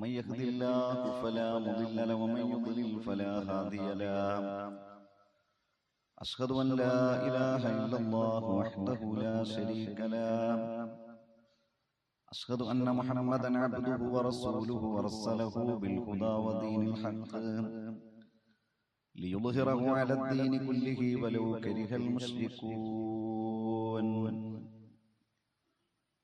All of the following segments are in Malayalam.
من يهد الله فلا مضل له ومن يضلل فلا هادي له أشهد أن لا إله إلا الله وحده لا شريك له أشهد أن محمدا عبده ورسوله ورسله بالهدى ودين الحق ليظهره على الدين كله ولو كره المشركون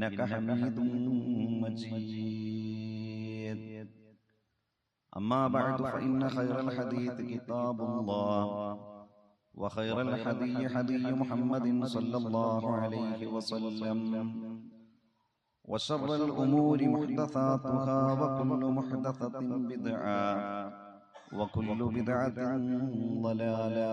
إنك حميد مجيد. أما بعد فإن خير الحديث كتاب الله. وخير الحدي حدي محمد صلى الله عليه وسلم. وشر الأمور محدثاتها وكل محدثة بدعة. وكل بدعة ضلالة.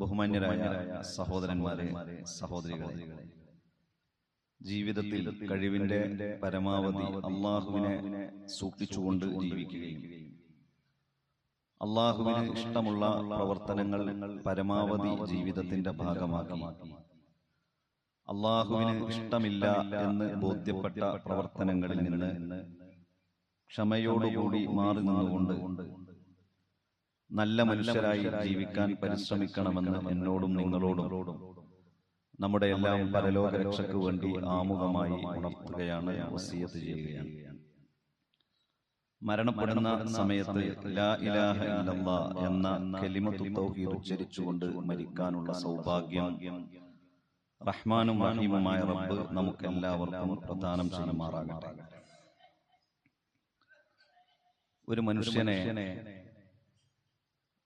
ബഹുമാന്യരായ സഹോദരന്മാരെ സഹോദരികളെ ജീവിതത്തിൽ കഴിവിന്റെ പരമാവധി അള്ളാഹുവിനെ സൂക്ഷിച്ചുകൊണ്ട് ജീവിക്കുകയും അള്ളാഹുവിന് ഇഷ്ടമുള്ള പ്രവർത്തനങ്ങൾ പരമാവധി ജീവിതത്തിന്റെ ഭാഗമാക്കി. അള്ളാഹുവിന് ഇഷ്ടമില്ല എന്ന് ബോധ്യപ്പെട്ട പ്രവർത്തനങ്ങളിൽ നിന്ന് ക്ഷമയോടുകൂടി മാറി നിന്നുകൊണ്ട് നല്ല മനുഷ്യരായി ജീവിക്കാൻ പരിശ്രമിക്കണമെന്ന് എന്നോടും നിങ്ങളോടും നമ്മുടെ എല്ലാം പരലോക രക്ഷയ്ക്ക് വേണ്ടി ആമുഖമായി ഉണർത്തുകയാണ് വസീയത്ത് ചെയ്യുകയാണ്. മരണപ്പെടുന്ന സമയത്ത് ലാ ഇലാഹ ഇല്ലല്ലാ എന്ന കലിമത്തു തൗഹീദ് ഉച്ചരിച്ചുകൊണ്ട് മരിക്കാനുള്ള സൗഭാഗ്യം റഹ്മാനും റഹീമുമായ റബ്ബ് നമുക്ക് എല്ലാവർക്കും പ്രദാനം ചെയ്യുമാറാകട്ടെ. ഒരു മനുഷ്യനെ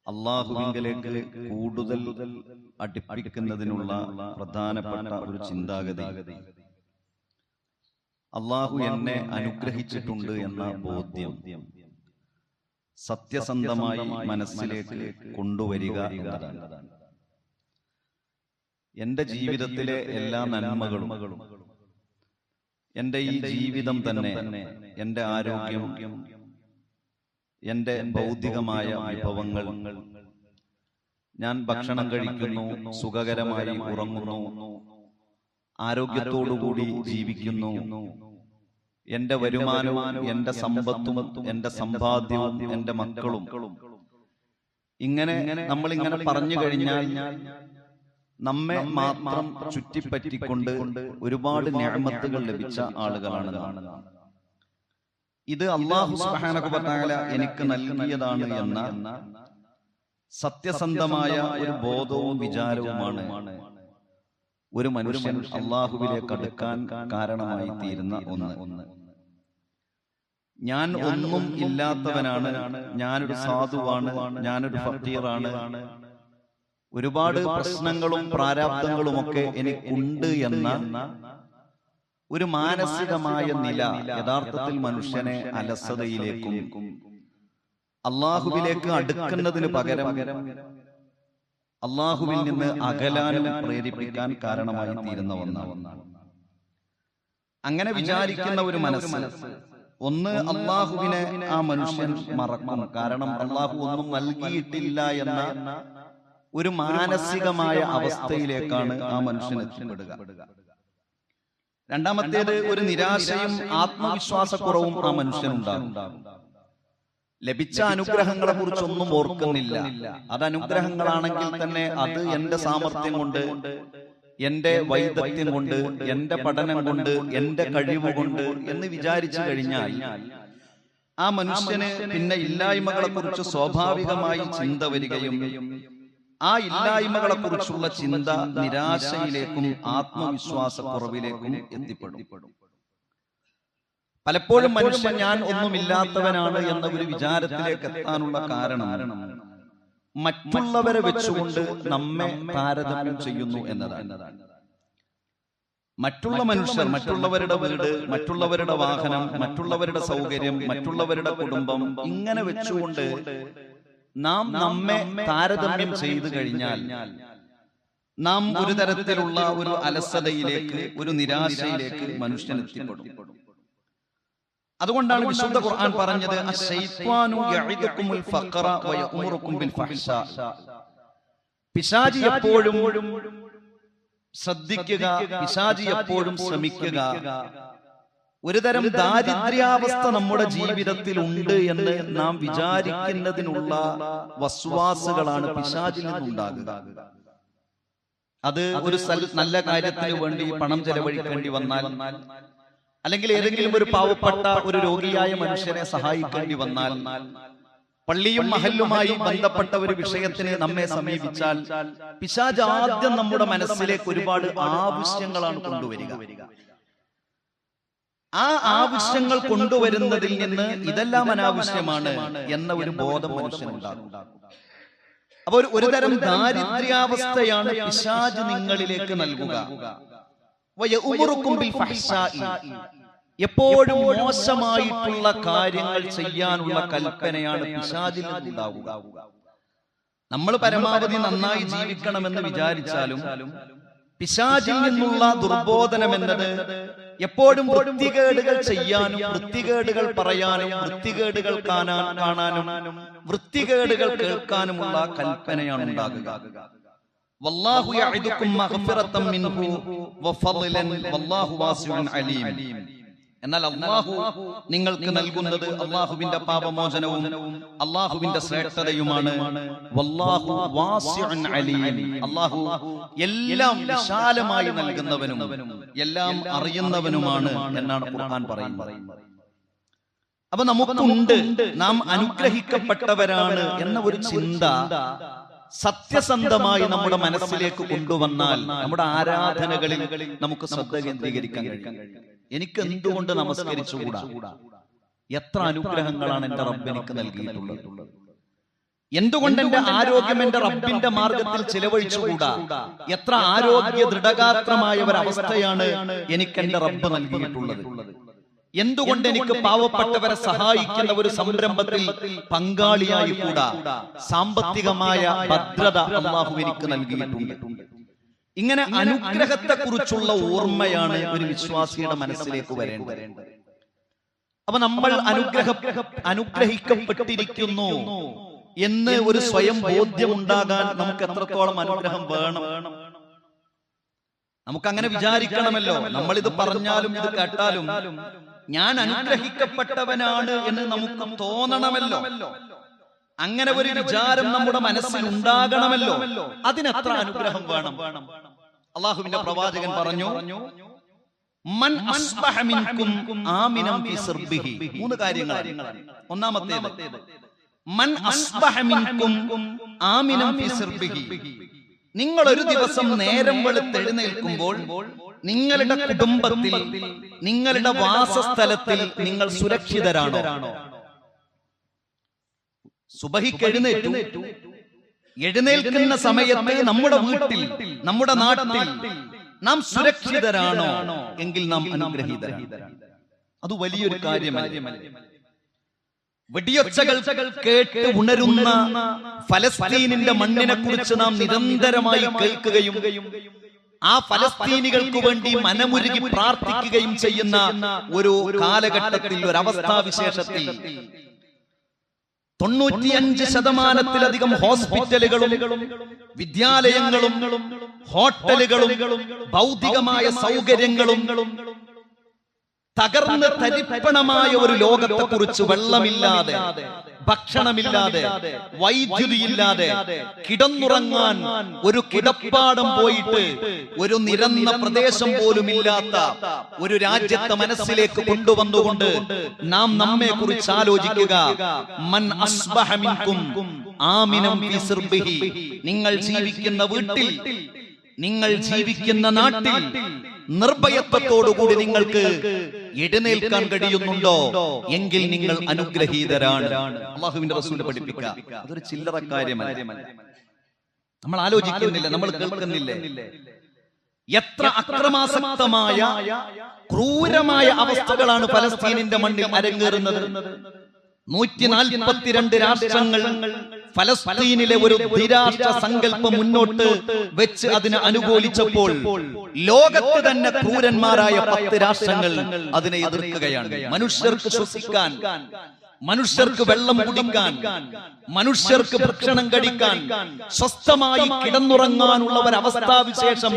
അള്ളാഹുവിങ്കലേക്ക് കൂടുതൽ അടിപ്പിക്കുന്നതിനുള്ള പ്രധാനപ്പെട്ട ഒരു ചിന്താഗതി. അള്ളാഹു എന്നെ അനുഗ്രഹിച്ചിട്ടുണ്ട് എന്ന ബോധ്യം. സത്യസന്ധമായി മനസ്സിലേക്ക് കൊണ്ടുവരിക എന്നതാണ്. എന്റെ ജീവിതത്തിലെ എല്ലാ നന്മകളും എന്റെ ഈ ജീവിതം തന്നെ എന്റെ ആരോഗ്യം എന്റെ ഭൗതികമായ വിഭവങ്ങൾ. ഞാൻ ഭക്ഷണം കഴിക്കുന്നു സുഖകരമായി ഉറങ്ങുന്നു ആരോഗ്യത്തോടുകൂടി ജീവിക്കുന്നു. എന്റെ വരുമാനവും എന്റെ സമ്പത്തും എന്റെ സമ്പാദ്യവും എന്റെ മക്കളും. ഇങ്ങനെ നമ്മൾ ഇങ്ങനെ പറഞ്ഞു കഴിഞ്ഞാൽ നമ്മെ മാത്രം ചുറ്റിപ്പറ്റിക്കൊണ്ട് ഒരുപാട് ഞാമത്തുകൾ ലഭിച്ച ആളുകളാണ്. ഇത് അള്ളാഹു സുബാനകുബത്താല എനിക്ക് നൽകിയതാണ് എന്ന സത്യസന്ധമായ ഒരു ബോധവും വിചാരവുമാണ് ഒരു മനുഷ്യൻ അള്ളാഹുവിലേക്ക് അടുക്കാൻ കാരണമായി തീരുന്ന ഒന്ന്. ഞാൻ ഒന്നും ഇല്ലാത്തവനാണ്. ഞാനൊരു സാധുവാണ്. ഞാനൊരു ഫക്കീറാണ്. ഒരുപാട് പ്രശ്നങ്ങളും പ്രാരാബ്ദങ്ങളും ഒക്കെ എനിക്കുണ്ട് എന്ന ഒരു മാനസികമായ നില യഥാർത്ഥത്തിൽ മനുഷ്യനെ അലസതയിലേക്കും അള്ളാഹുവിലേക്ക് അടുക്കുന്നതിന് പകരം അള്ളാഹുവിൽ നിന്ന് അകലാനും പ്രേരിപ്പിക്കാൻ കാരണമായി തീരുന്ന ഒന്നാണ്. അങ്ങനെ വിചാരിക്കുന്ന ഒരു മനസ്സ്. ഒന്ന് അള്ളാഹുവിനെ ആ മനുഷ്യൻ മറക്കും. കാരണം അള്ളാഹു ഒന്നും നൽകിയിട്ടില്ല എന്ന ഒരു മാനസികമായ അവസ്ഥയിലേക്കാണ് ആ മനുഷ്യൻ എത്തിപ്പെടുക. രണ്ടാമത്തേത് ഒരു നിരാശയും ആത്മവിശ്വാസക്കുറവും ആ മനുഷ്യനുണ്ടാകും. ലഭിച്ച അനുഗ്രഹങ്ങളെ കുറിച്ചൊന്നും ഓർക്കുന്നില്ല. അത് അനുഗ്രഹങ്ങളാണെങ്കിൽ തന്നെ അത് എന്റെ സാമർഥ്യം കൊണ്ട് എന്റെ വൈദഗ്ധ്യം കൊണ്ട് എന്റെ പഠനം കൊണ്ട് എന്റെ കഴിവ് കൊണ്ട് എന്ന് വിചാരിച്ചു കഴിഞ്ഞാൽ ആ മനുഷ്യന് പിന്നെ ഇല്ലായ്മകളെ കുറിച്ച് സ്വാഭാവികമായി ചിന്ത വരികയും ആ ഇല്ലായ്മകളെ കുറിച്ചുള്ള ചിന്ത നിരാശയിലേക്കും ആത്മവിശ്വാസക്കുറവിലേക്കും എത്തിപ്പെടും. പലപ്പോഴും മനുഷ്യൻ ഞാൻ ഒന്നുമില്ലാത്തവനാണ് എന്ന ഒരു വിചാരത്തിലേക്ക് എത്താനുള്ള കാരണം മറ്റുള്ളവരെ വെച്ചുകൊണ്ട് നമ്മെ താരതമ്യം ചെയ്യുന്നു എന്നതാണ്. മറ്റുള്ള മനുഷ്യർ മറ്റുള്ളവരുടെ വീട് മറ്റുള്ളവരുടെ വാഹനം മറ്റുള്ളവരുടെ സൗകര്യം മറ്റുള്ളവരുടെ കുടുംബം ഇങ്ങനെ വെച്ചുകൊണ്ട് നാം നമ്മെ താരതമ്യം ചെയ്തു കഴിഞ്ഞാൽ നാം ഒരു തരത്തിലുള്ള ഒരു അലസതയിലേക്ക് ഒരു നിരാശയിലേക്ക് മനുഷ്യൻ എത്തിപ്പെടും. അതുകൊണ്ടാണ് വിശുദ്ധ ഖുർആൻ പറഞ്ഞത് പിശാചി എപ്പോഴും ശ്രദ്ധിക്കുക പിശാചി എപ്പോഴും ശ്രമിക്കുക. ഒരുതരം ദാരിദ്ര്യാവസ്ഥ നമ്മുടെ ജീവിതത്തിൽ ഉണ്ട് എന്ന് നാം വിചാരിക്കുന്നതിനുള്ള വസ്വാസുകളാണ് പിശാചിൽ നിന്നുണ്ടാകുക. അത് ഒരു നല്ല കാര്യത്തിന് വേണ്ടി പണം ചെലവഴിക്കേണ്ടി വന്നാൽ അല്ലെങ്കിൽ ഏതെങ്കിലും ഒരു പാവപ്പെട്ട ഒരു രോഗിയായ മനുഷ്യനെ സഹായിക്കേണ്ടി വന്നാൽ പള്ളിയും മഹല്ലുമായി ബന്ധപ്പെട്ട ഒരു വിഷയത്തിന് നമ്മെ സമീപിച്ചാൽ പിശാജ് ആദ്യം നമ്മുടെ മനസ്സിലേക്ക് ഒരുപാട് ആവശ്യങ്ങളാണ് കൊണ്ടുവരിക. ആ ആവശ്യങ്ങൾ കൊണ്ടുവരുന്നതിൽ നിന്ന് ഇതെല്ലാം അനാവശ്യമാണ് എന്ന ഒരു ബോധം മനുഷ്യനുണ്ടാകും അപ്പൊ ഒരു തരം ദാരിദ്ര്യാവസ്ഥയാണ് പിശാജ് നിങ്ങളിലേക്ക് നൽകുക. എപ്പോഴും മോശമായിട്ടുള്ള കാര്യങ്ങൾ ചെയ്യാനുള്ള കൽപ്പനയാണ് പിശാജിൽ നിന്നുണ്ടാവുക നമ്മൾ പരമാവധി നന്നായി ജീവിക്കണമെന്ന് വിചാരിച്ചാലും പിശാചിൽ നിന്നുള്ള ദുർബോധനം എന്നത് എപ്പോഴും വൃത്തികേടുകൾ ചെയ്യാനും വൃത്തികേടുകൾ പറയാനും വൃത്തികേടുകൾ കാണാൻ കാണാനും വൃത്തികേടുകൾ കേൾക്കാനുമുള്ള കൽപ്പനയാണ് ഉണ്ടാകുക. വല്ലാഹു മിൻഹു വഫളലൻ വല്ലാഹു വാസിഉൻ അലീം. എന്നാൽ അള്ളാഹു നിങ്ങൾക്ക് നൽകുന്നത് അള്ളാഹുവിന്റെ പാപമോചനവും അള്ളാഹുവിന്റെ ശ്രേഷ്ഠതയുമാണ് അള്ളാഹു എല്ലാം വിശാലമായി നൽകുന്നവനും എല്ലാം അറിയുന്നവനുമാണ് എന്നാണ് ഖുർആൻ പറയുന്നത്. അപ്പൊ നമുക്കുണ്ട്. നാം അനുഗ്രഹിക്കപ്പെട്ടവരാണ് എന്ന ഒരു ചിന്ത സത്യസന്ധമായി നമ്മുടെ മനസ്സിലേക്ക് കൊണ്ടുവന്നാൽ നമ്മുടെ ആരാധനകളിൽ നമുക്ക് ശ്രദ്ധ കേന്ദ്രീകരിക്കാൻ കഴിയും. എനിക്ക് എന്തുകൊണ്ട് നമസ്കരിച്ചുകൂടാ? എത്ര അനുഗ്രഹങ്ങളാണ് എന്റെ റബ്ബ് എനിക്ക് നൽകിയിട്ടുള്ളത്? എന്തുകൊണ്ട് എന്റെ ആരോഗ്യം എന്റെ റബ്ബിന്റെ മാർഗത്തിൽ ചിലവഴിച്ചുകൂടാ? എത്ര ആരോഗ്യ ദൃഢഗാത്രമായ ഒരു അവസ്ഥയാണ് എനിക്ക് എന്റെ റബ്ബ് നൽകിയിട്ടുള്ളത്. എന്തുകൊണ്ട് എനിക്ക് പാവപ്പെട്ടവരെ സഹായിക്കുന്ന ഒരു സംരംഭത്തിൽ പങ്കാളിയായി കൂടാ? സാമ്പത്തികമായ ഭദ്രത അള്ളാഹു എനിക്ക് നൽകിയിട്ടുണ്ട്. ഇങ്ങനെ അനുഗ്രഹത്തെ കുറിച്ചുള്ള ഓർമ്മയാണ് ഒരു വിശ്വാസിയുടെ മനസ്സിലേക്ക് വരേണ്ടത്. അപ്പൊ നമ്മൾ അനുഗ്രഹ അനുഗ്രഹിക്കപ്പെട്ടിരിക്കുന്നു എന്ന് ഒരു സ്വയം ബോധ്യം ഉണ്ടാകാൻ നമുക്ക് എത്രത്തോളം അനുഗ്രഹം വേണം? നമുക്ക് അങ്ങനെ വിചാരിക്കണമല്ലോ. നമ്മൾ ഇത് പറഞ്ഞാലും ഇത് കേട്ടാലും ഞാൻ അനുഗ്രഹിക്കപ്പെട്ടവനാണ് എന്ന് നമുക്ക് തോന്നണമല്ലോ. അങ്ങനെ ഒരു വിചാരം നമ്മുടെ മനസ്സിൽ ഉണ്ടാകണമല്ലോ. അതിനെത്ര അനുഗ്രഹം വേണം? അള്ളാഹുവിന്റെ പ്രവാചകൻ പറഞ്ഞു മൻ അസ്ബഹ മിൻകും ആമിനം ഫി സിർബിഹി. മൂന്ന് കാര്യങ്ങളാണ്. ഒന്നാമത്തേത് മൻ അസ്ബഹ മിൻകും ആമിനം ഫി സിർബിഹി. നിങ്ങൾ ഒരു ദിവസം നേരം വെളുത്തെഴുന്നേൽക്കുമ്പോൾ നിങ്ങളുടെ കുടുംബത്തിൽ നിങ്ങളുടെ വാസസ്ഥലത്തിൽ നിങ്ങൾ സുരക്ഷിതരാണോ? സുബഹിക്ക് എഴുന്നേറ്റു. എഴുന്നേൽക്കുന്ന സമയത്ത് നമ്മുടെ വീട്ടിൽ നമ്മുടെ നാട്ടിൽ നാം സുരക്ഷിതരാണോ എങ്കിൽ നാം അനുഗ്രഹീതരാണ്. അത് വലിയൊരു കാര്യമല്ല? വെടിയൊച്ചകൾ കേട്ട് ഉണരുന്ന ഫലസ്തീനിന്റെ മണ്ണിനെ കുറിച്ച് നാം നിരന്തരമായി കേൾക്കുകയും ആ ഫലസ്തീനികൾക്ക് വേണ്ടി മനമുരുകി പ്രാർത്ഥിക്കുകയും ചെയ്യുന്ന ഒരു കാലഘട്ടത്തിൽ ഒരു അവസ്ഥാവിശേഷത്തിൽ തൊണ്ണൂറ്റിയഞ്ച് ശതമാനത്തിലധികം ഹോസ്പിറ്റലുകളും വിദ്യാലയങ്ങളും ഹോട്ടലുകളും ഭൗതികമായ സൗകര്യങ്ങളും തകർന്ന് തരിപ്പണമായ ഒരു ലോകത്തെക്കുറിച്ച് വെള്ളമില്ലാതെ ഭക്ഷണമില്ലാതെ വൈദ്യുതിയില്ലാതെ കിടന്നുറങ്ങാൻ ഒരു കിടപ്പാടം പോയിട്ട് ഒരു നിരന്ന പ്രദേശം പോലും ഇല്ലാത്ത ഒരു രാജ്യത്തെ മനസ്സിലേക്ക് കൊണ്ടുവന്നുകൊണ്ട് നാം നമ്മെ കുറിച്ച് ആലോചിക്കുക. മൻ ആമിനം നിങ്ങൾ ജീവിക്കുന്ന വീട്ടിൽ നിങ്ങൾ ജീവിക്കുന്ന നാട്ടിൽ നിർഭയത്വത്തോടുകൂടി നിങ്ങൾക്ക് എഴുന്നേൽക്കാൻ കഴിയുന്നുണ്ടോ? എങ്കിൽ നിങ്ങൾ അനുഗ്രഹീതരാണ്. അള്ളാഹുവിന്റെ റസൂലിനെ പഠിപ്പിക്കുക അതൊരു ചില്ലറ കാര്യമല്ല. നമ്മൾ ആലോചിക്കുന്നില്ല നമ്മൾ കേൾക്കുന്നില്ലേ. എത്ര അക്രമാസക്തമായ ക്രൂരമായ അവസ്ഥകളാണ് പലസ്തീനിന്റെ മണ്ണിൽ അരങ്ങേറുന്നത്. നൂറ്റി നാൽപ്പത്തിരണ്ട് രാഷ്ട്രങ്ങൾ ഫലസ്തീനിലെ ഒരു ധിരാഷ്ട്ര സങ്കല്പം മുന്നോട്ട് വെച്ച് അതിനെ അനുകൂലിച്ചപ്പോൾ ലോകത്ത് തന്നെ ക്രൂരന്മാരായ പത്ത് രാഷ്ട്രങ്ങൾ അതിനെ എതിർക്കുകയാണ്. മനുഷ്യർക്ക് ശ്വസിക്കാൻ മനുഷ്യർക്ക് വെള്ളം കുടിക്കാൻ മനുഷ്യർക്ക് ഭക്ഷണം കഴിക്കാൻ സ്വസ്ഥമായി കിടന്നുറങ്ങാനുള്ള ഒരു അവസ്ഥാവിശേഷം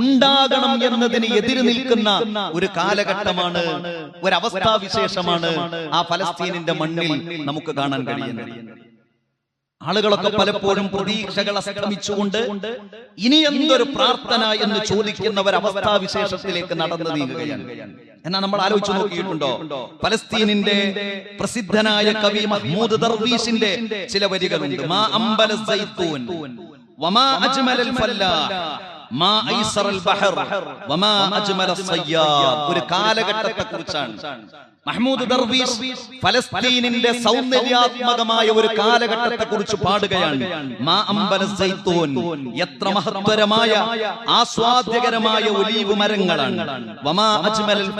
ഉണ്ടാകണം എന്നതിന് എതിര് നിൽക്കുന്ന ഒരു കാലഘട്ടമാണ് ഒരവസ്ഥാ വിശേഷമാണ് ആ ഫലസ്തീനിന്റെ മണ്ണിൽ നമുക്ക് കാണാൻ കഴിയുന്നത്. ആളുകളൊക്കെ പലപ്പോഴും പ്രതീക്ഷകൾ അസ്തമിച്ചുകൊണ്ട് ഇനി എന്തൊരു പ്രാർത്ഥന എന്ന് ചോദിക്കുന്ന ഒരു അവസ്ഥാവിശേഷത്തിലേക്ക് നടന്നു നീങ്ങുകയാണ്. എന്നാ നമ്മൾ ആലോചിച്ചു നോക്കിയിട്ടുണ്ടോ? പലസ്തീനിന്റെ പ്രസിദ്ധനായ കവി മഹ്മൂദ് ദർവീഷിന്റെ ചില വരികളുണ്ട്. മാ സൈത്തൂൻ. വമാ അജ്മലൽ ഫല്ലാ. മാ ഐസറൽ ബഹർ. വമാ അജ്മൽ സയ്യാദ്. ഒരു കാലഘട്ടത്തെ കുറിച്ചാണ് മഹ്മൂദ് ദർവീഷ് ഫലസ്തീനിന്റെ സൗന്ദര്യാത്മകമായ ഒരു കാലഘട്ടത്തെ കുറിച്ച് പാടുകയാണ്. മാ എത്ര മഹത്തരമായ ആസ്വാദ്യകരമായ ഒലീവ് മരങ്ങളാണ്. വമാ അജ്മലൽ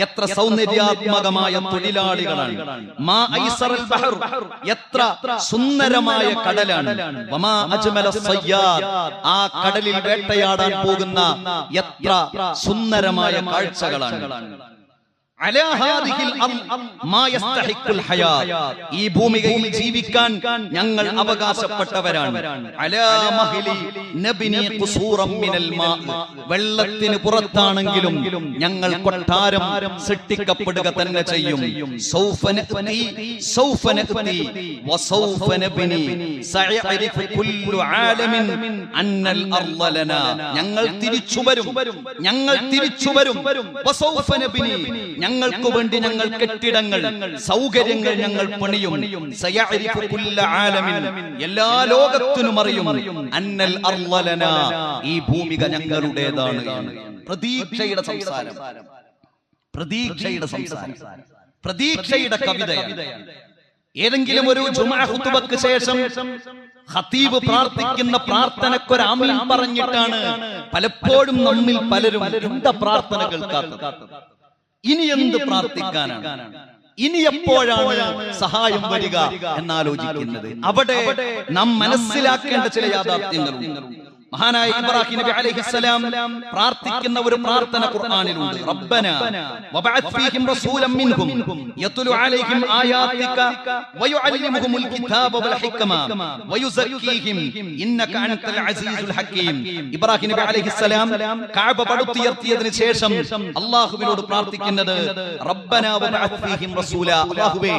എത്ര സൗന്ദര്യാത്മകമായ തൊഴിലാളികളാണ്. മാ ഐസറൽ ബഹർ. എത്ര സുന്ദരമായ കടലാണ്. വമാ അജ്മല സയ്യാദ്. ആ കടലിൽ വേട്ടയാടാൻ പോകുന്ന എത്ര സുന്ദരമായ കാഴ്ചകളാണ്. ഈ ഭൂമികയിൽ ജീവിക്കാൻ ഞങ്ങൾ അവകാശപ്പെട്ടവരാണ്. വെള്ളത്തിന് പുറത്താണെങ്കിലും ഞങ്ങൾ കൊട്ടാരം സൃഷ്ടിക്കപ്പെടുക തന്നെ ചെയ്യും. ഞങ്ങൾ തിരിച്ചു വരും ഞങ്ങൾ തിരിച്ചു വരും. ഞങ്ങൾക്ക് വേണ്ടി ഞങ്ങൾ കെട്ടിടങ്ങൾ സൗകര്യങ്ങൾ ഞങ്ങൾ പണിയും. എല്ലാ ലോകത്തിനും അറിയും. അന്നൽ. ഈ ഭൂമിക ഞങ്ങളുടേതാണ് പ്രതീക്ഷയുടെ സംസാരം. പ്രതീക്ഷയുടെ സംസാരം. പ്രതീക്ഷയുടെ കവിതയാണ്. ഏതെങ്കിലും ഒരു ജുമാ ഖുതുബക്ക് ശേഷം ഖതീബ് പ്രാർത്ഥിക്കുന്ന പ്രാർത്ഥനക്കൊരു ആമീൻ പറഞ്ഞിട്ടാണ് പലപ്പോഴും നമ്മിൽ പലരും എന്താ പ്രാർത്ഥന കേൾക്കാത്തത് ഇനി എന്ത് പ്രാർത്ഥിക്കാനാണ്? ഇനി എപ്പോഴാണ് സഹായം വരിക എന്നാലോചിക്കുന്നത്? അവിടെ നാം മനസ്സിലാക്കേണ്ട ചില യാഥാർത്ഥ്യങ്ങളുണ്ട് മഹാനായ ഇബ്രാഹിം നബി അലൈഹിസ്സലാം പ്രാർത്ഥിക്കുന്ന ഒരു പ്രാർത്ഥന ഖുർആനിലുണ്ട്. റബ്ബന വബഅത് ഫീഹിം റസൂലൻ മിൻഹും. യത്ലു അലൈഹിം ആയാതിക വയുഅല്ലിമുഹുമുൽ കിതാബ വൽ ഹിക്മ. വയുസക്കീഹിം. ഇന്നക അൻതൽ അസീസുൽ ഹകീം ഇബ്രാഹിം നബി അലൈഹിസ്സലാം കഅബ പടുത്തുയർത്തിയതിനു ശേഷം അല്ലാഹുവിനോട് പ്രാർത്ഥിക്കുന്നത് റബ്ബന വബഅത് ഫീഹിം റസൂല. അല്ലാഹുവേ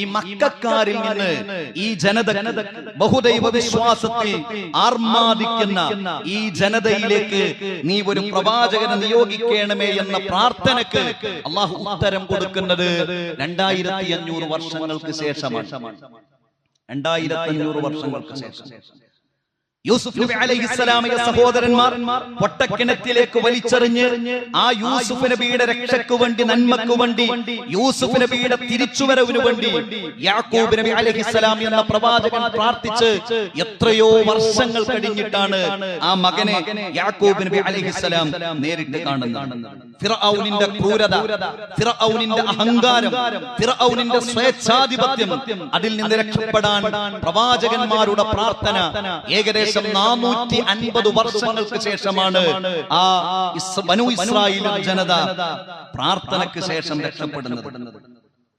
ഈ മക്കക്കാരിൽ നിന്ന് ഈ ജനത ബഹുദൈവ വിശ്വാസത്തിൽ ആർമാദിക്കുന്ന ഈ ജനതയിലേക്ക് നീ ഒരു പ്രവാചകനെ നിയോഗിക്കണമേ എന്ന പ്രാർത്ഥനക്ക് അള്ളാഹു ഉത്തരം കൊടുക്കുന്നത് രണ്ടായിരത്തി അഞ്ഞൂറ് വർഷങ്ങൾക്ക് ശേഷമാണ്. രണ്ടായിരത്തി അഞ്ഞൂറ് വർഷങ്ങൾക്ക് ശേഷം. യൂസുഫ് നബി അലൈഹി സ്വലാമിയ സഹോദരന്മാർ പൊട്ടക്കിണറ്റിലേക്ക് വലിച്ചെറിഞ്ഞ് ആ യൂസുഫ് നബിയുടെ രക്ഷയ്ക്ക് വേണ്ടി നന്മക്ക് വേണ്ടി യൂസുഫ് നബിയുടെ തിരിച്ചുവരവിന് വേണ്ടി യാക്കൂബ് നബി അലൈഹി സ്വലാം എന്ന പ്രവാചകൻ പ്രാർത്ഥിച്ച് എത്രയോ വർഷങ്ങൾ കഴിഞ്ഞിട്ടാണ് ആ മകനെ യാക്കൂബ് നബി അലൈഹി സ്വലാം നേരിട്ട് കാണുന്നത്. ഫിറഔനിന്റെ ക്രൂരത ഫിറഔനിന്റെ അഹങ്കാരം ഫിറഔനിന്റെ സ്വേച്ഛാധിപത്യം അതിൽ നിന്ന് രക്ഷപ്പെടാൻ പ്രവാചകന്മാരുടെ പ്രാർത്ഥന ഏകദേശം നാനൂറ്റി അൻപത് വർഷങ്ങൾക്ക് ശേഷമാണ് ആ ബനു ഇസ്രായേൽ ജനത പ്രാർത്ഥനയ്ക്ക് ശേഷം രക്ഷപ്പെടുന്നത്.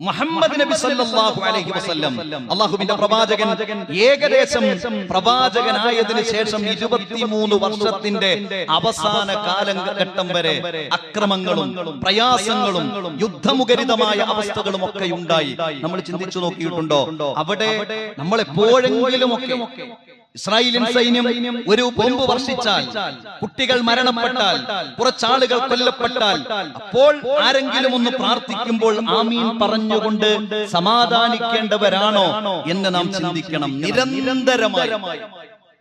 മുഹമ്മദ് നബി സല്ലല്ലാഹു അലൈഹി വസല്ലം. അള്ളാഹുവിന്റെ പ്രവാചകൻ ഏകദേശം പ്രവാചകനായതിനു ശേഷം ഇരുപത്തിമൂന്ന് വർഷത്തിന്റെ അവസാന കാലഘട്ടം വരെ അക്രമങ്ങളും പ്രയാസങ്ങളും യുദ്ധമുഖരിതമായ അവസ്ഥകളും ഒക്കെ ഉണ്ടായി. നമ്മൾ ചിന്തിച്ചു നോക്കിയിട്ടുണ്ടോ? അവിടെ നമ്മൾ എപ്പോഴെങ്കിലും ഒക്കെ ഇസ്രായേലിൻ സൈന്യം ഒരു ബോംബ് വർഷിച്ചാൽ കുട്ടികൾ മരണപ്പെട്ടാൽ കുറച്ചാളുകൾ കൊല്ലപ്പെട്ടാൽ അപ്പോൾ ആരെങ്കിലും ഒന്ന് പ്രാർത്ഥിക്കുമ്പോൾ ആമീൻ പറഞ്ഞുകൊണ്ട് സമാധാനിക്കേണ്ടവരാണോ എന്ന് നാം ചിന്തിക്കണം. നിരന്തരമായി.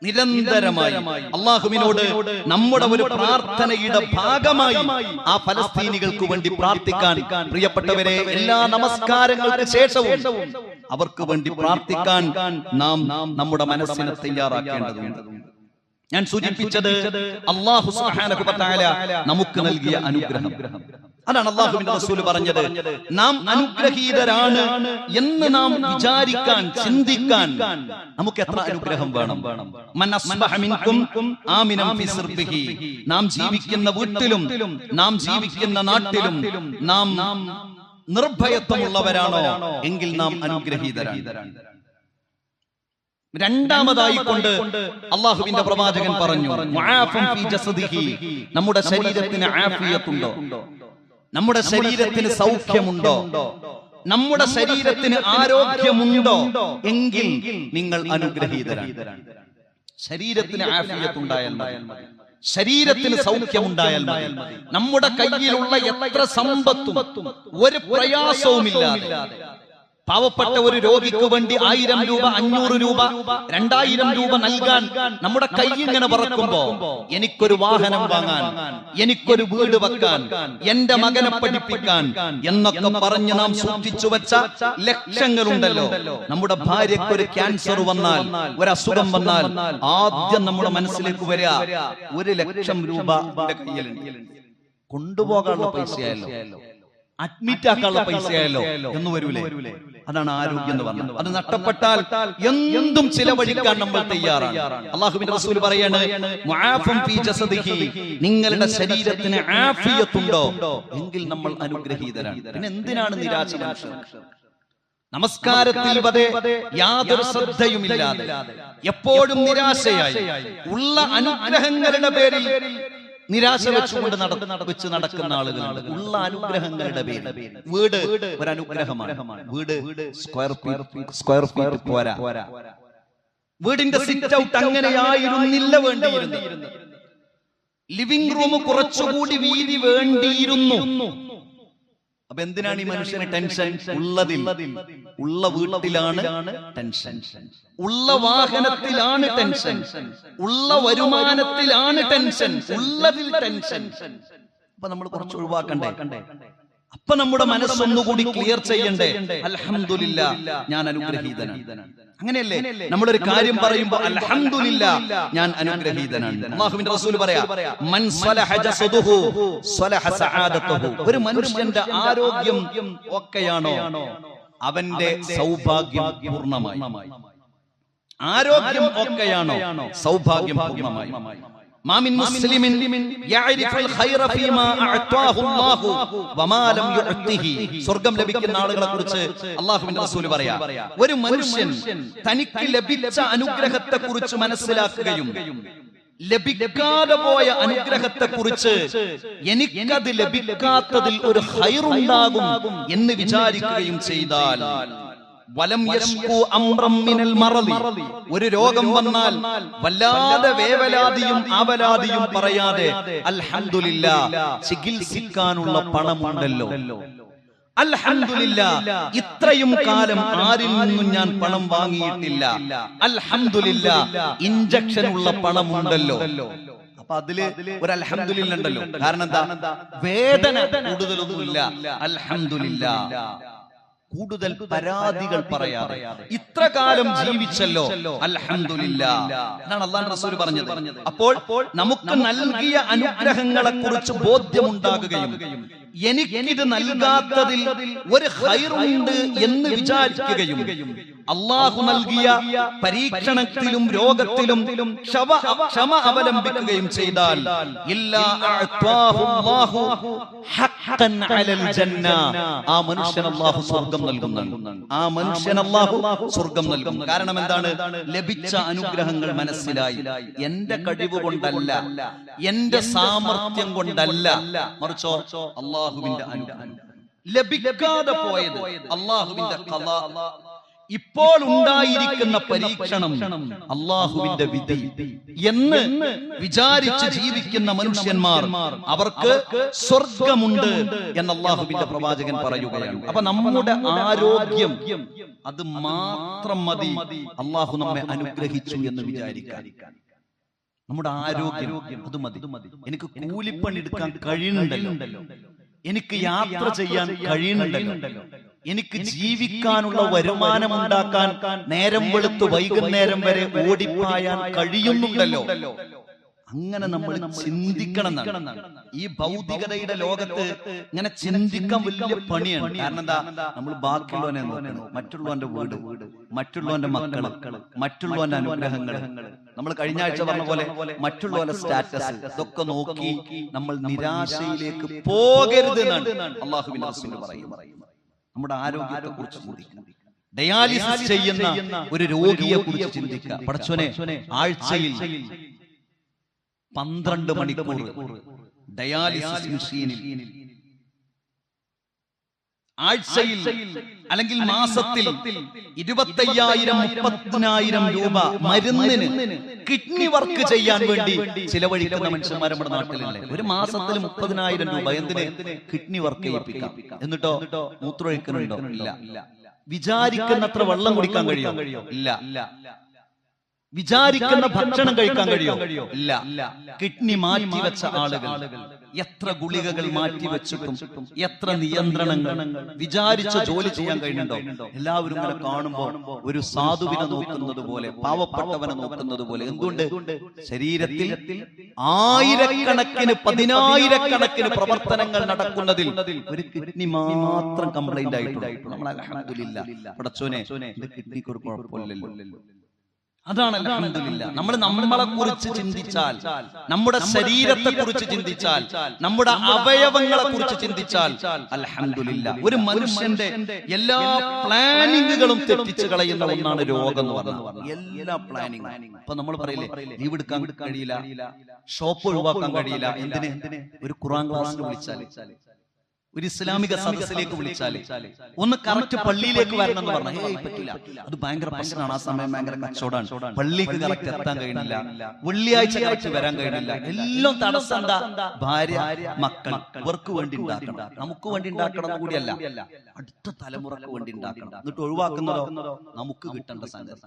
നിരന്തരമായി അള്ളാഹുവിനോട് നമ്മുടെ ഒരു പ്രാർത്ഥനയുടെ ഭാഗമായി ആ ഫലസ്തീനികൾക്ക് വേണ്ടി പ്രാർത്ഥിക്കാൻ പ്രിയപ്പെട്ടവരെ എല്ലാ നമസ്കാരങ്ങൾക്ക് ശേഷവും അവർക്ക് വേണ്ടി പ്രാർത്ഥിക്കാൻ നാം നമ്മുടെ മനസ്സിനെ തയ്യാറാക്കേണ്ടതുണ്ട്. ഞാൻ സൂചിപ്പിച്ചത് അള്ളാഹു നമുക്ക് നൽകിയ അനുഗ്രഹം. അതാണ് അള്ളാഹുവിന്റെ റസൂൽ പറഞ്ഞത്. നാം അനുഗ്രഹീതരാണ് എന്ന് നാം വിചാരിക്കാൻ ചിന്തിക്കാൻ നമുക്ക് എത്ര അനുഗ്രഹം വേണം? നാം ജീവിക്കുന്ന വീട്ടിലും നാം ജീവിക്കുന്ന നാട്ടിലും നാം നിർഭയത്വമുള്ളവരാണോ? എങ്കിൽ നാം അനുഗ്രഹീതരാണ്. രണ്ടാമതായി കൊണ്ട് അള്ളാഹുവിന്റെ പ്രവാചകൻ പറഞ്ഞു. നമ്മുടെ ശരീരത്തിന് ആഫിയത്തുണ്ടോ? നമ്മുടെ ശരീരത്തിന് സൗഖ്യമുണ്ടോ? നമ്മുടെ ശരീരത്തിന് ആരോഗ്യമുണ്ടോ? എങ്കിൽ നിങ്ങൾ അനുഗ്രഹീതരാണ്. ശരീരത്തിന് ആഫിയത്തുണ്ടായാൽ മതി. ശരീരത്തിന് സൗഖ്യമുണ്ടായാൽ മതി. നമ്മുടെ കയ്യിലുള്ള എത്ര സമ്പത്തും ഒരു പ്രയാസവുമില്ലാതെ പാവപ്പെട്ട ഒരു രോഗിക്ക് വേണ്ടി ആയിരം രൂപ അഞ്ഞൂറ് രൂപ രണ്ടായിരം രൂപ നൽകാൻ നമ്മുടെ കൈ ഇങ്ങനെ പറക്കുമ്പോ എനിക്കൊരു വാഹനം വാങ്ങാൻ എനിക്കൊരു വീട് വെക്കാൻ എന്റെ മകനെ പഠിപ്പിക്കാൻ എന്നൊക്കെ പറഞ്ഞ് നാം സൂക്ഷിച്ചു വെച്ച ലക്ഷങ്ങളുണ്ടല്ലോ. നമ്മുടെ ഭാര്യക്ക് ഒരു ക്യാൻസർ വന്നാൽ ഒരു അസുഖം വന്നാൽ ആദ്യം നമ്മുടെ മനസ്സിലേക്ക് വരിക ഒരു ലക്ഷം രൂപ കയ്യിലുണ്ട്. കൊണ്ടുപോകാനുള്ള പൈസയായല്ലോ. അഡ്മിറ്റ് ആക്കാനുള്ള പൈസയായല്ലോ എന്ന് വരൂലേ? അതാണ് ആരോഗ്യം എന്ന് പറഞ്ഞത് അത് നഷ്ടപ്പെട്ടാൽ എന്തും ചിലവഴിക്കാൻ നമ്മൾ തയ്യാറാണ്. അള്ളാഹുബിന്റെ റസൂൽ പറയാണ്. നിങ്ങളുടെ ശരീരത്തിന് ആഫിയത്തുണ്ടോ? എങ്കിൽ നമ്മൾ അനുഗ്രഹീതരാണ്. പിന്നെ എന്തിനാണ് നിരാശ മനുഷ്യൻ നമസ്കാരത്തിൽ യാതൊരു ശ്രദ്ധയുമില്ലാതെ എപ്പോഴും നിരാശയായി. ഉള്ള അനുഗ്രഹങ്ങളുടെ പേരിൽ നിരാശ വെച്ചുകൊണ്ട് വെച്ച് നടക്കുന്ന ആളുകളുണ്ട് ഉള്ള അനുഗ്രഹങ്ങളുടെ പേര് വീട് ഒരു അനുഗ്രഹമാണ് വീട് സ്ക്വയർ സ്ക്വയർ ഫീറ്റ് പോരാ. വീടിന്റെ സിറ്റ് ഔട്ട് അങ്ങനെയായിരുന്നില്ല വേണ്ടിയിരുന്നു ലിവിംഗ് റൂം കുറച്ചുകൂടി വീതി വേണ്ടിയിരുന്നു. അപ്പൊ എന്തിനാണ് ഈ മനുഷ്യന് ടെൻഷൻ? ഉള്ളതിൽ. ഉള്ള വീട്ടിലാണ് ടെൻഷൻ. ഉള്ള വാഹനത്തിലാണ് ടെൻഷൻ. ഉള്ള വരുമാനത്തിലാണ് ടെൻഷൻ. ഉള്ളതിൽ ടെൻഷൻ. അപ്പൊ നമ്മൾ കുറച്ച് ഒഴിവാക്കണ്ടേ? അപ്പൊ നമ്മുടെ മനസ്സൊന്നുകൂടി ക്ലിയർ ചെയ്യണ്ടേ? അലഹമില്ല ഞാൻ അനുഗ്രഹീതനാണ്. അങ്ങനെയല്ലേ? നമ്മളൊരു കാര്യം പറയുമ്പോ അൽഹംദുലില്ല ഞാൻ അനുഗ്രഹീതനാണ്. അള്ളാഹുവിന്റെ റസൂൽ പറയാ മൻ സ്വലഹ ജസദുഹു സ്വലഹ സആദത്തുഹു ഒരു മനുഷ്യന്റെ ആരോഗ്യം ഒക്കെയാണോ? അവന്റെ സൗഭാഗ്യം പൂർണമായി. ആരോഗ്യം ഒക്കെയാണോ? സൗഭാഗ്യം പൂർണമായി. മാമിൻ مسلم യഅരിഫുൽ ഖൈറ ഫീമാ اعطاه الله വമാ ലം യുഅതിഹി സ്വർഗം ലഭിക്കുന്ന ആളുകളെ കുറിച്ച് അള്ളാഹുവിന്റെ റസൂൽ പറയാ. ഒരു മനുഷ്യൻ തനിക്ക് ലഭിച്ച അനുഗ്രഹത്തെ കുറിച്ച് മനസ്സിലാക്കുകയും ലഭിക്കാതെ പോയ അനുഗ്രഹത്തെ കുറിച്ച് എനിക്കത് ലഭിക്കാത്തതിൽ ഒരു ഹൈറുണ്ടാകും എന്ന് വിചാരിക്കുകയും ചെയ്താൽ ഒരു രോഗം വന്നാൽ വല്ലാതെ വേവലാതിയും ആവലാതിയും പറയാതെ അൽഹന്ദില്ല ചികിത്സിക്കാനുള്ള പണമുണ്ടല്ലോ. അൽഹന്ദില്ല ഇത്രയും കാലം ആരിൽ നിന്നും ഞാൻ പണം വാങ്ങിയിട്ടില്ല. അൽഹന്ദില്ല ഇഞ്ചക്ഷൻ ഉള്ള പണമുണ്ടല്ലോ. അപ്പൊ അതിൽ ഒരു അൽഹംദുലില്ല ഉണ്ടല്ലോ. കാരണം എന്താ? വേദന കൂടുതലൊന്നുമില്ല. അൽഹംദുലില്ല. കൂടുതൽ പരാതികൾ പറയാതെ. ഇത്ര കാലം ജീവിച്ചല്ലോ. അലഹമില്ല എന്നാണ് അള്ളാഹ് റസൂൽ പറഞ്ഞത്. അപ്പോൾ നമുക്ക് നൽകിയ അനുഗ്രഹങ്ങളെ കുറിച്ച് ബോധ്യമുണ്ടാകുകയും എനിക്കിത് നൽകാത്തതിൽ ഒരു ഹൈറുണ്ട് എന്ന് വിചാരിക്കുകയും അള്ളാഹു നൽകിയ പരീക്ഷണത്തിലും രോഗത്തിലും ക്ഷമ ക്ഷമ അവലംബിക്കുകയും ചെയ്താൽ ആ മനുഷ്യൻ അള്ളാഹു സ്വർഗം നൽകുന്നുണ്ട് ആ മനുഷ്യൻ അള്ളാഹു സ്വർഗം നൽകും കാരണം എന്താണ്? ലഭിച്ച അനുഗ്രഹങ്ങൾ മനസ്സിലായി. എന്റെ കഴിവ് കൊണ്ടല്ല. എന്റെ സാമർഥ്യം കൊണ്ടല്ല. മറിച്ചോ അള്ളാഹുവിന്റെ അനുഗ്രഹം. ലഭിക്കാതെ പോയത് അള്ളാഹുവിന്റെ കഥ. ഇപ്പോൾ ഉണ്ടായിരിക്കുന്ന പരീക്ഷണം അള്ളാഹുവിന്റെ വിധി എന്ന് വിചാരിച്ച് ജീവിക്കുന്ന മനുഷ്യന്മാർ അവർക്ക് സ്വർഗമുണ്ട് എന്ന് അള്ളാഹുവിന്റെ പ്രവാചകൻ പറയുകയാണ്. അപ്പൊ നമ്മുടെ ആരോഗ്യം അത് മാത്രം മതി. അള്ളാഹു നമ്മെ അനുഗ്രഹിച്ചു എന്ന് വിചാരിക്കാൻ. നമ്മുടെ ആരോഗ്യം അത് മതി. എനിക്ക് കൂലിപ്പണി എടുക്കാൻ കഴിയുന്നുണ്ടല്ലോ. എനിക്ക് യാത്ര ചെയ്യാൻ കഴിയുന്നുണ്ടല്ലോ. എനിക്ക് ജീവിക്കാനുള്ള വരുമാനം ഉണ്ടാക്കാൻ നേരം വെളുത്ത് വൈകുന്നേരം വരെ ഓടിപ്പായാൻ കഴിയുന്നുണ്ടല്ലോ. അങ്ങനെ നമ്മൾ ചിന്തിക്കണം ഈ ഭൗതികതയുടെ ലോകത്ത് ഇങ്ങനെ ചിന്തിക്കാൻ വലിയ പണിയാണ് കാരണം എന്താ? നമ്മൾ ബാക്കിയുള്ളവനെ നോക്കണം. മറ്റുള്ളവന്റെ വീട്. മറ്റുള്ളവന്റെ മക്കൾ. മറ്റുള്ളവന്റെ അനുഗ്രഹങ്ങൾ നമ്മൾ കഴിഞ്ഞ ആഴ്ച പറഞ്ഞ പോലെ മറ്റുള്ളവരുടെ സ്റ്റാറ്റസ് ഇതൊക്കെ നോക്കി നമ്മൾ നിരാശയിലേക്ക് പോകരുത് എന്നാണ്. അള്ളാഹുബിൻ പറയുന്നത്. നമ്മുടെ ആരോഗ്യത്തെ കുറിച്ച് ചിന്തിക്കണം. ഡയാലിസിസ് ചെയ്യുന്ന ഒരു രോഗിയെ കുറിച്ച് ചിന്തിക്കുക. പടച്ചോനെ ആഴ്ചയിൽ പന്ത്രണ്ട് മണിക്കൂർ ഡയാലിസിസ് മെഷീനിൽ ആഴ്ചയിൽ അല്ലെങ്കിൽ മാസത്തിൽ ഇരുപത്തയ്യായിരം മുപ്പത്തിനായിരം രൂപ മരുന്നിന് കിഡ്നി വർക്ക് ചെയ്യാൻ വേണ്ടി ചിലവഴിക്കുന്ന മനുഷ്യന്മാർ നമ്മുടെ നാട്ടിലില്ലേ ഒരു മാസത്തിൽ മുപ്പതിനായിരം രൂപ എന്തിന് കിഡ്നി വർക്ക് ചെയ്യിപ്പിക്കാം. എന്നിട്ടോ മൂത്രമൊഴിക്കുന്നുണ്ടോ ഇല്ല. വിചാരിക്കുന്നത്ര വെള്ളം കുടിക്കാൻ കഴിയോ? ഇല്ല. വിചാരിക്കുന്ന ഭക്ഷണം കഴിക്കാൻ കഴിയോ? ഇല്ല. കിഡ്നി മാറ്റി വെച്ച ആളുകൾ. എത്ര ഗുളികകൾ മാറ്റി വെച്ചിട്ടും എത്ര നിയന്ത്രണങ്ങൾ വിചാരിച്ച ജോലി ചെയ്യാൻ കഴിയുന്നുണ്ടോ? എല്ലാവരും ഇങ്ങനെ കാണുമ്പോൾ ഒരു സാധുവിനെ നോക്കുന്നത് പോലെ പാവപ്പെട്ടവനെ നോക്കുന്നത് പോലെ. എന്തുകൊണ്ട് ശരീരത്തിൽ ആയിരക്കണക്കിന് പതിനായിരക്കണക്കിന് പ്രവർത്തനങ്ങൾ നടക്കുന്നതിൽ ഒരു കിഡ്നി മാത്രം കംപ്ലൈന്റ് ആയിട്ടുണ്ട്. നമ്മൾ അലഹമില്ല പടച്ചോനെ കിഡ്നിക്ക് ഒരു കുഴപ്പമില്ലല്ലോ. അതാണ് അൽഹംദുലില്ലാ. നമ്മൾ നമ്മളെ കുറിച്ച് ചിന്തിച്ചാൽ നമ്മുടെ ശരീരത്തെ കുറിച്ച് ചിന്തിച്ചാൽ നമ്മുടെ അവയവങ്ങളെ കുറിച്ച് ചിന്തിച്ചാൽ അൽഹംദുലില്ലാ. ഒരു മനുഷ്യന്റെ എല്ലാ പ്ലാനിങ്ങുകളും തെറ്റിച്ചു കളയുന്ന ഒന്നാണ് രോഗം എന്ന് പറഞ്ഞത്. എല്ലാ പ്ലാനിങ് ഇപ്പൊ നമ്മൾ പറയില്ലേ ലീവ് എടുക്കാൻ കഴിയില്ല ഷോപ്പ് ഒഴിവാക്കാൻ കഴിയില്ല എന്തിനെ ഒരു ഖുറാൻ ക്ലാസ് വിളിച്ചാൽ ഒരു ഇസ്ലാമിക സദസ്സിലേക്ക് വിളിച്ചാൽ ഒന്ന് കറക്റ്റ് പള്ളിയിലേക്ക് വരണം എന്ന് ഏയ് പറ്റില്ല. അത് ഭയങ്കര പ്രശ്നമാണ്. ആ സമയം ഭയങ്കര കച്ചവടമാണ്. പള്ളിക്ക് കറക്റ്റ് എത്താൻ കഴിയുന്നില്ല വെള്ളിയാഴ്ച കറക്റ്റ് വരാൻ കഴിയുന്നില്ല എല്ലാം തടസ്സം എന്താ? ഭാര്യ മക്കൾ ഇവർക്ക് വേണ്ടി ഉണ്ടാക്കണം. നമുക്ക് വേണ്ടി ഉണ്ടാക്കണം എന്ന് കൂടിയല്ല. അടുത്ത തലമുറയ്ക്ക് വേണ്ടി ഉണ്ടാക്കണം. എന്നിട്ട് ഒഴിവാക്കുന്നതോ? നമുക്ക് കിട്ടേണ്ട സംഗതി.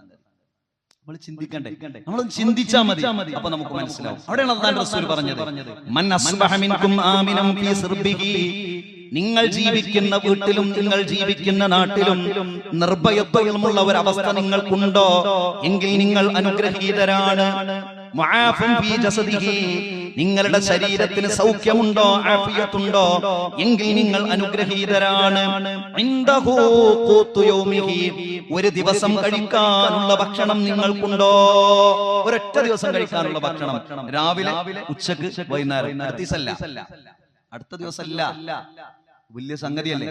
നമ്മൾ ചിന്തിക്കണ്ടേ? നമ്മൾ ചിന്തിച്ചാൽ മതി. അപ്പൊ നമുക്ക് മനസ്സിലാവും. അവിടെയാണ് റസൂൽ പറഞ്ഞത്. മൻ അസ്ബഹ മിൻകും ആമിനം ഫീ സിർബിഹി നിങ്ങൾ ജീവിക്കുന്ന വീട്ടിലും നിങ്ങൾ ജീവിക്കുന്ന നാട്ടിലും നിർഭയത്വമുള്ള ഒരു അവസ്ഥ നിങ്ങൾക്കുണ്ടോ? എങ്കിൽ നിങ്ങൾ അനുഗ്രഹീതരാണ്. നിങ്ങളുടെ ശരീരത്തിന് സൗഖ്യമുണ്ടോ? ആഫിയത്തുണ്ടോ? എങ്കിൽ നിങ്ങൾ അനുഗ്രഹീതരാണ്. ഒരു ദിവസം കഴിക്കാനുള്ള ഭക്ഷണം നിങ്ങൾക്കുണ്ടോ? ഒരൊറ്റ ദിവസം കഴിക്കാനുള്ള ഭക്ഷണം. രാവിലെ ഉച്ചയ്ക്ക് വൈകുന്നേരം. അടുത്ത ദിവസമല്ല. അടുത്ത ദിവസമല്ല. വലിയ സംഗതിയല്ലേ?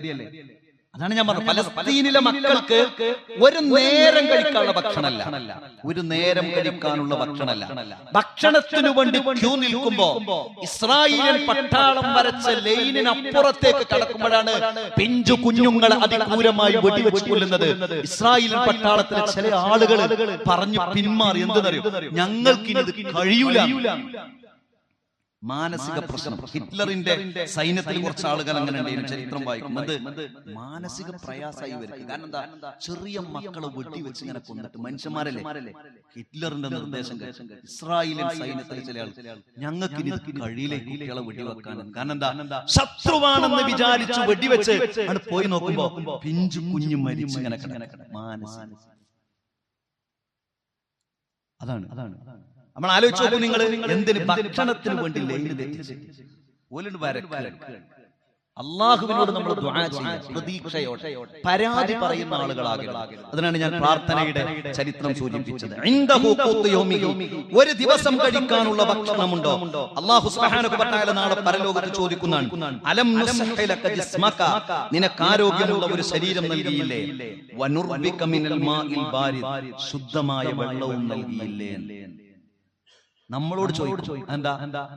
അതാണ് ഞാൻ പറഞ്ഞത്. പലസ്തീനിലെ മക്കൾക്ക് ഒരു നേരം കഴിക്കാനുള്ള ഭക്ഷണമല്ല. ഒരു നേരം കഴിക്കാനുള്ള ഭക്ഷണമല്ല. ഭക്ഷണത്തിനു വേണ്ടി ക്യൂ നിൽക്കുമ്പോ ഇസ്രായേൽ പട്ടാളം വരച്ച ലൈനിനപ്പുറത്തേക്ക് കടക്കുമ്പോഴാണ് പിഞ്ചു കുഞ്ഞുങ്ങളെ അതിക്രൂരമായി വെടിവെച്ച് കൊല്ലുന്നത്. ഇസ്രായേലിൻ പട്ടാളത്തിലെ ചില ആളുകൾ പറഞ്ഞു പിന്മാറി. എന്തെന്നറിയോ? ഇത് കഴിയൂല. മാനസിക പ്രശ്നം. ഹിറ്റ്ലറിന്റെ സൈന്യത്തിൽ കുറച്ച് ആളുകൾ അങ്ങനെ ഉണ്ടായിരുന്നു ചരിത്രം വായിക്കും അത് മാനസിക പ്രയാസമായി വരും. കാരണം എന്താ ചെറിയ മക്കളെ വെടിവെച്ച് ഇങ്ങനെ കൊന്നിട്ട് മനുഷ്യന്മാരല്ലേ? ഹിറ്റ്ലറിന്റെ നിർദ്ദേശം ഇസ്രായേലിൻ സൈന്യത്തിലെ ചില ആൾ. ഞങ്ങൾക്ക് ഇനി കുട്ടികളെ കഴിയില്ലേ കുട്ടികളെ വെടിവെക്കാൻ കാരണം എന്താ? ശത്രുവാണെന്ന് വിചാരിച്ചു വെടിവെച്ച് ആണ് പോയി നോക്കുമ്പോ പിഞ്ചു കുഞ്ഞു മരിച്ചു ഇങ്ങനെ മാനസിക. അതാണ്. അതാണ്. നമ്മൾ ആലോചിച്ച് നോക്കൂ നിങ്ങൾ എന്തിന് ഭക്ഷണത്തിന് വേണ്ടി ലൈന് തെറ്റിച്ച് ഓലുണ്ട് വരക്ക് അള്ളാഹുവിനോട് നമ്മൾ പ്രതീക്ഷയോടെ പരാതി പറയുന്ന ആളുകളാകരുത്. അതിനാണ് ഞാൻ പ്രാർത്ഥനയുടെ ചരിത്രം സൂചിപ്പിച്ചത്. ഒരു ദിവസം കഴിക്കാനുള്ള ഭക്ഷണമുണ്ടോ? അള്ളാഹു നാളെ പരലോകത്ത് ചോദിക്കുന്നതാണ് അലം നിനക്ക് ആരോഗ്യമുള്ള ഒരു ശരീരം നൽകിയില്ലേ? ശുദ്ധമായ വെള്ളവും നൽകിയില്ലേ നമ്മളോട് ചോദിക്കും. എന്താ?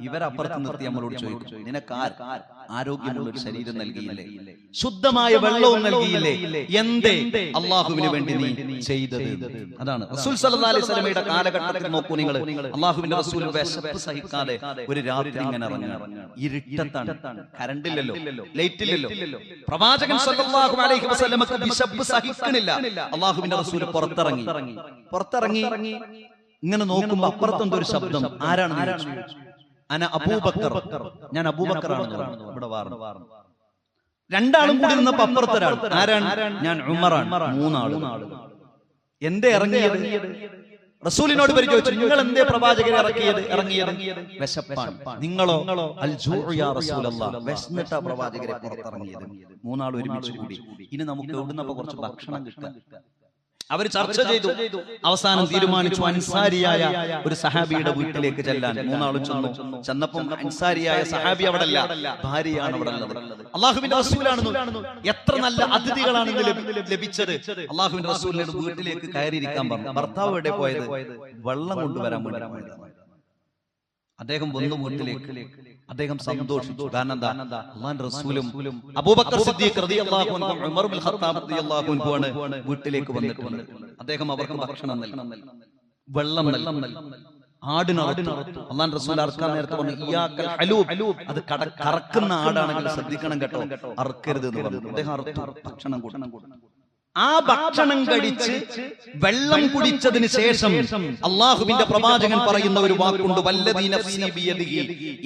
ഇവരപ്പുറത്ത് നിർത്തി നമ്മളോട് ചോദിക്കും. നിനക്ക് ആരോഗ്യമുള്ള ഒരു ശരീരം നൽകിയില്ലേ? ശുദ്ധമായ വെള്ളവും നൽകിയില്ലേ? എന്തേ അള്ളാഹുവിന് വേണ്ടി നീ ചെയ്തത്? അതാണ്. റസൂൽ സല്ലല്ലാഹു അലൈഹി വസല്ലമയുടെ കാലഘട്ടത്തിൽ നോക്കൂ നിങ്ങൾ അള്ളാഹുവിന്റെ റസൂൽ വിശപ്പ് സഹിക്കാതെ ഒരു രാത്രി ഇങ്ങനെ ഇറങ്ങി ഇരുട്ടത്താണ്. കറണ്ട് ഇല്ലല്ലോ ലൈറ്റ് ഇല്ലല്ലോ പ്രവാചകൻ സല്ലല്ലാഹു അലൈഹി വസല്ലമക്ക് വിശപ്പ് സഹിക്കണില്ല. അള്ളാഹുവിന്റെ റസൂൽ പുറത്തിറങ്ങി. പുറത്തിറങ്ങി. ഇങ്ങനെ നോക്കുമ്പോ അപ്പുറത്തെന്തോ ഒരു ശബ്ദം. ആരാണ് അന അബൂബക്കർ. ഞാൻ അബൂബക്കറാണ് ഇവിടെ വാർന്നു. രണ്ടാളും കൂടി നിന്നപ്പോ അപ്പുറത്തൊരാൾ. ആരാണ്? ഞാൻ ഉമറാണ്. മൂന്നാൾ. എന്തേ ഇറങ്ങിയത്? റസൂലിനോട് പരിചയിച്ചു നിങ്ങൾ എന്തേ പ്രവാചകരെ ഇറക്കിയത്? ഇറങ്ങിയത് വിശപ്പാണ്. നിങ്ങളോ? വിശന്നിട്ടാ പ്രവാചകരെ പുറത്തിറങ്ങിയത്. മൂന്നാൾ ഒരുമിച്ച് കൂടി. ഇനി നമുക്ക് എവിടുന്നപ്പോ കുറച്ച് ഭക്ഷണം കിട്ടുക? അവർ ചർച്ച ചെയ്തു. അവസാനം തീരുമാനിച്ചു അൻസാരിയായ ഒരു സഹാബിയുടെ വീട്ടിലേക്ക് ചെല്ലാൻ. മൂന്നാളും ചെന്നു. ചെന്നപ്പം അൻസാരിയായ സഹാബി അവിടെ അല്ല ഭാര്യയാണ് അവിടെ ഉള്ളത് അള്ളാഹുവിന്റെ റസൂലാണെന്ന് എത്ര നല്ല അതിഥികളാണ് ലഭിച്ചത്. അള്ളാഹുവിന്റെ റസൂലിനോട് വീട്ടിലേക്ക് കയറിയിരിക്കാൻ പറഞ്ഞു. ഭർത്താവ് എവിടെ പോയത്? വെള്ളം കൊണ്ടുവരാൻ വേണ്ടി. അദ്ദേഹം വന്നു വീട്ടിലേക്ക്. അദ്ദേഹം സന്തോഷിച്ചു. കാരണം എന്താ? അള്ളാൻ റസൂലും അബൂബക്കർ സിദ്ദീഖ് റളിയല്ലാഹു അൻഹു ഉമർ ബിൻ ഖത്താബ് റളിയല്ലാഹു അൻഹു ആണ് വീട്ടിലേക്ക് വന്നിട്ടുണ്ട് അദ്ദേഹം അവർക്ക് ഭക്ഷണം നൽകി. വെള്ളം നൽകി. അള്ളാൻ റസൂൽ അറക്കാൻ നേരത്തെ പറഞ്ഞു ഇയാക്കൽ ഹലൂബ്. അത് കട കറക്കുന്ന ആടാണെങ്കിൽ ശ്രദ്ധിക്കണം കേട്ടോ. അറക്കരുത് എന്ന് പറഞ്ഞു. അദ്ദേഹം ഭക്ഷണം കൂട്ടണം ആ ഭക്ഷണം കഴിച്ച് വെള്ളം കുടിച്ചതിന് ശേഷം അള്ളാഹുവിന്റെ പ്രവാചകൻ പറയുന്ന ഒരു വാക്കുണ്ട്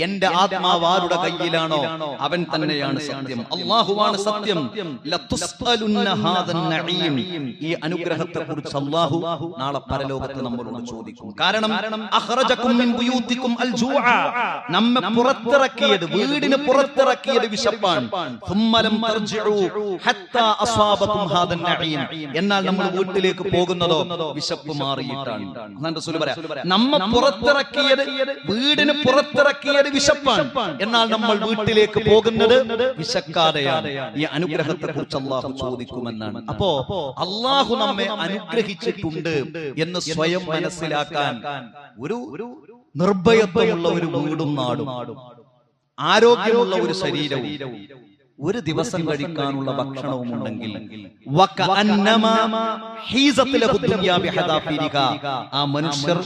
എന്റെ ആത്മാവാരുടെ കയ്യിലാണോ? അവൻ തന്നെയാണ് സത്യം. അള്ളാഹുവാണ് സത്യം. ഈ അനുഗ്രഹത്തെ കുറിച്ച് അള്ളാഹു നാളെ പരലോകത്ത് നമ്മളോട് ചോദിക്കും. കാരണം നമ്മെ പുറത്തിറക്കിയത് വീടിന് പുറത്തിറക്കിയത് വിശപ്പാണ്. എന്നാൽ നമ്മൾ വീട്ടിലേക്ക് പോകുന്നതോ വിശപ്പ് മാറിയിട്ടാണ്. അതാണ് റസൂൽ പറയാ നമ്മ പുറത്തിറക്കിയത് വീടിന് പുറത്തിറക്കിയത് വിശപ്പാണ്. എന്നാൽ നമ്മൾ വീട്ടിലേക്ക് പോകുന്നത് വിശക്കാതെയാണ്. ഈ അനുഗ്രഹത്തെ കുറിച്ച് അള്ളാഹു ചോദിക്കുമെന്നാണ്. അപ്പോ അള്ളാഹു നമ്മെ അനുഗ്രഹിച്ചിട്ടുണ്ട് എന്ന് സ്വയം മനസ്സിലാക്കാൻ ഒരു നിർഭയത്വമുള്ള ഒരു വീടും നാടും. ആരോഗ്യമുള്ള ഒരു ശരീരവും. ഒരു ദിവസം കഴിക്കാനുള്ള ഭക്ഷണവും ഉണ്ടെങ്കിൽ. ആ മനുഷ്യർ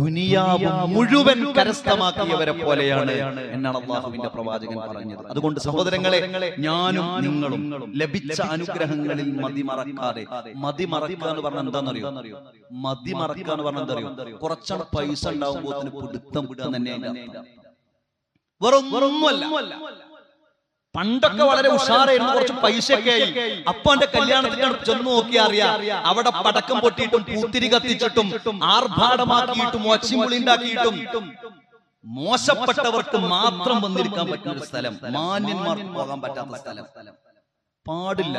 ദുനിയാവ് മുഴുവൻ കരസ്ഥമാക്കിയവരെ പോലെയാണ് എന്നാണ് അള്ളാഹുവിന്റെ പ്രവാചകൻ പറഞ്ഞത്. അതുകൊണ്ട് സഹോദരങ്ങളെ ഞാനും നിങ്ങളും ലഭിച്ച അനുഗ്രഹങ്ങളിൽ മതിമറക്കാതെ മതിമറക്കുക എന്ന് പറഞ്ഞാൽ എന്താണെന്നറിയോ? മതിമറക്കുക എന്ന് പറഞ്ഞാൽ എന്താ അറിയോ കുറച്ചാണ് പൈസ ഉണ്ടാവുമ്പോൾ പിടുത്തം വിടുക തന്നെ വെറും അർത്ഥം. പണ്ടൊക്കെ വളരെ ഉഷാറായിരുന്നു. കുറച്ച് പൈസയൊക്കെ ആയി. അപ്പൊ എന്റെ കല്യാണത്തിനാണ് ചെന്ന് നോക്കി അറിയാ. അവിടെ പടക്കം പൊട്ടിയിട്ടും പൂത്തിരി കത്തിച്ചിട്ടും ആർഭാടമാക്കിയിട്ടും ഒച്ചിമുളി ഉണ്ടാക്കിയിട്ടും മോശപ്പെട്ടവർക്ക് മാത്രം വന്നിരിക്കാൻ പറ്റുന്ന ഒരു സ്ഥലം. മാന്യന്മാർക്ക് പോകാൻ പറ്റാത്ത സ്ഥലം. പാടില്ല.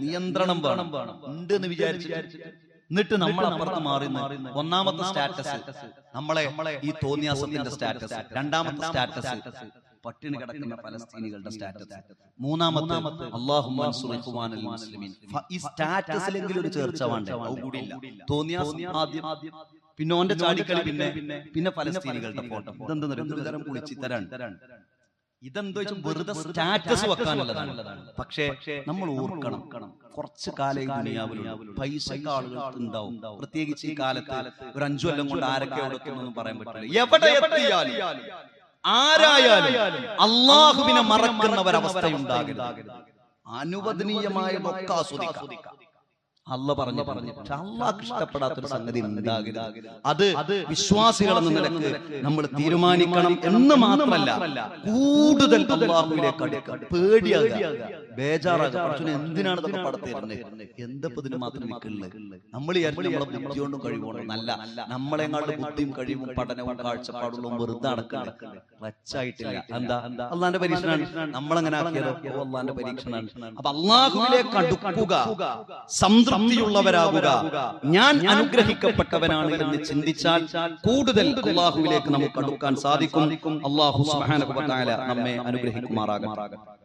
നിയന്ത്രണം വേണം. ഉണ്ട് എന്ന് വിചാരിച്ചു എന്നിട്ട് നമ്മൾ അപ്പുറത്ത് മാറി ഒന്നാമത്തെ സ്റ്റാറ്റസ്. നമ്മളെ ഈ തോന്നിയാസത്തിന്റെ സ്റ്റാറ്റസ്. രണ്ടാമത്തെ സ്റ്റാറ്റസ്. പട്ടിണി കിടക്കുന്ന പലസ്തീനികളുടെ സ്റ്റാറ്റസ്. മൂന്നാമത്തെ അള്ളാഹു മുസ്ലിമീൻ. ഈ സ്റ്റാറ്റസിലെങ്കിലും ഒരു ചേർച്ച വേണ്ടേ? കൂടിയില്ല ആദ്യം പിന്നെ ഓന്റെ ചാടിക്കളി പിന്നെ പിന്നെ പലസ്തീനികളുടെ ഫോട്ടോ. ഇതെന്താ ഒരു തരം കുളിച്ചിത്തരാണ് ഇതെന്തോ വെറുതെ സ്റ്റാറ്റസ് വെക്കാനുള്ളതാണ്. പക്ഷേ നമ്മൾ ഓർക്കണം. കുറച്ച് കാലം പൈസക്ക് ആളുകൾക്ക് ഉണ്ടാവും. പ്രത്യേകിച്ച് ഈ കാലത്ത് ഒരു അഞ്ചു കൊല്ലം കൊണ്ട് ആരൊക്കെ അവിടെ എത്തുമെന്നും പറയാൻ പറ്റില്ല. എവിടെ എത്തിയാലും. ആരായാലും അള്ളാഹുവിനെ മറക്കുന്ന ഒരവസ്ഥയുണ്ടാകരുത് അനുവദനീയമായതൊക്കെ ആസ്വദിക്കാം അല്ല പറഞ്ഞു പറഞ്ഞു പക്ഷെ അള്ളാഹ് ഇഷ്ടപ്പെടാത്തൊരു സംഗതി ഉണ്ടാകരുത് അത് വിശ്വാസികൾ എന്ന നിലയ്ക്ക് നമ്മൾ തീരുമാനിക്കണം എന്ന് മാത്രമല്ല കൂടുതൽ അള്ളാഹുവിലേക്ക് അടുക്കുക പേടിയാകുക. ബേജാറാകുക. കുറച്ചുകൂടി എന്തിനാണ് നമ്മൾ പടത്തിരുന്നത് എന്തപ്പോ ഇതിന് മാത്രം നിൽക്കുന്നത് നമ്മൾ നമ്മളെ ബുദ്ധിയോണ്ടും കഴിവുകൊണ്ടും നല്ല നമ്മളെങ്ങാണ്ട് ബുദ്ധിയും കഴിവും പഠനവും കാഴ്ചപ്പാടുകളും വെറുതെ നടക്കാണ് വച്ചായിട്ടില്ല. എന്താ? അള്ളാന്റെ പരീക്ഷണാണ്. നമ്മളെങ്ങനെ ആക്കിയത്? അള്ളാന്റെ പരീക്ഷണാണ്. അപ്പൊ അള്ളാഹുവിലേക്ക് അടുക്കുക. സംതൃപ്തിയുള്ളവരാകുക. ഞാൻ അനുഗ്രഹിക്കപ്പെട്ടവനാണ് എന്ന് ചിന്തിച്ചാൽ കൂടുതൽ അള്ളാഹുവിലേക്ക് നമുക്ക് അടുക്കാൻ സാധിക്കും. അള്ളാഹു നമ്മെ അനുഗ്രഹിക്കുമാറാകട്ടെ.